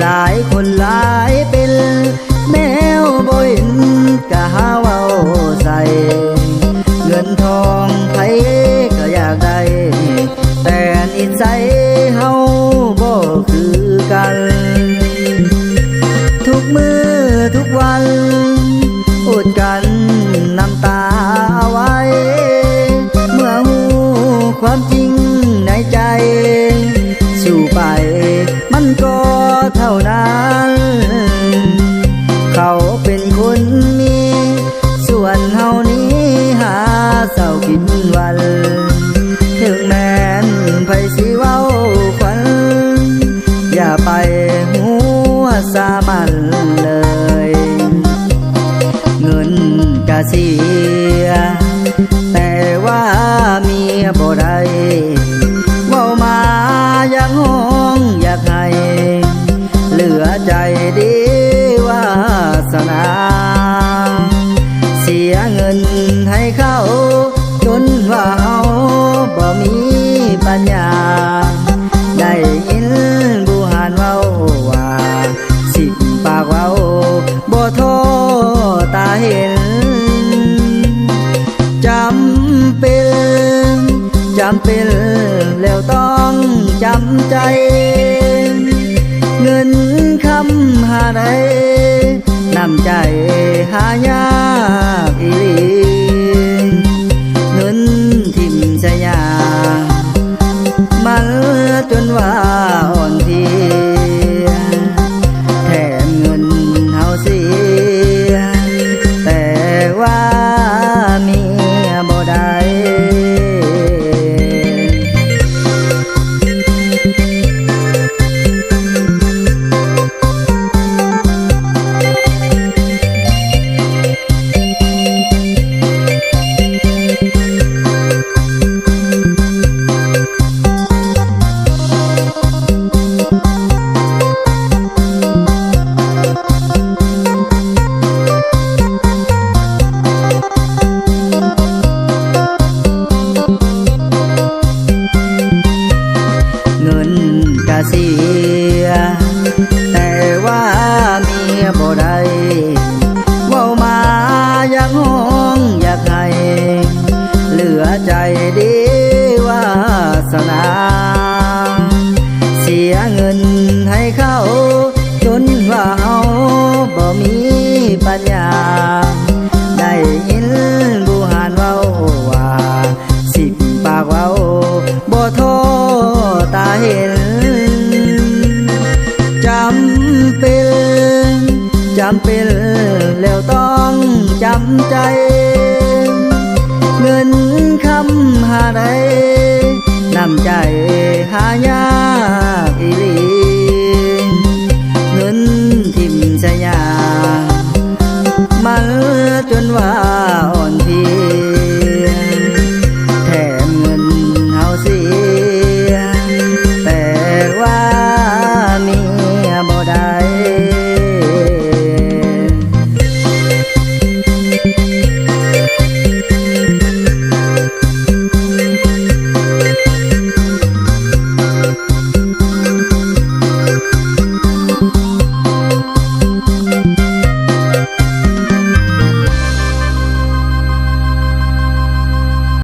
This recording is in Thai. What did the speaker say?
หลายคนหลายเป็น แมวบ่เห็นกะหาเว้าใส่เงินทองไรก็อยากได้ แต่นิสัยเฮาบ่คือกัน ทุกมือทุกวันอดกัน วนเฮานี้หาเศร้ากินวันถึงแม้นไผสิเว้าควันอย่าไปหัวสามันเลย เงินกะเสียแต่ว่าำเป็นแล้วต้องจำใจ เงินคำหาได้นำใจหายา ว้ามาอยากห้องอยากให้ เหลือใจดีวาสนา เสียเงินให้เขา จำเป็นแล้วต้องจำใจ เงินคำหาได้นำใจหายากอีลีเงินทิมชยามันจนว่า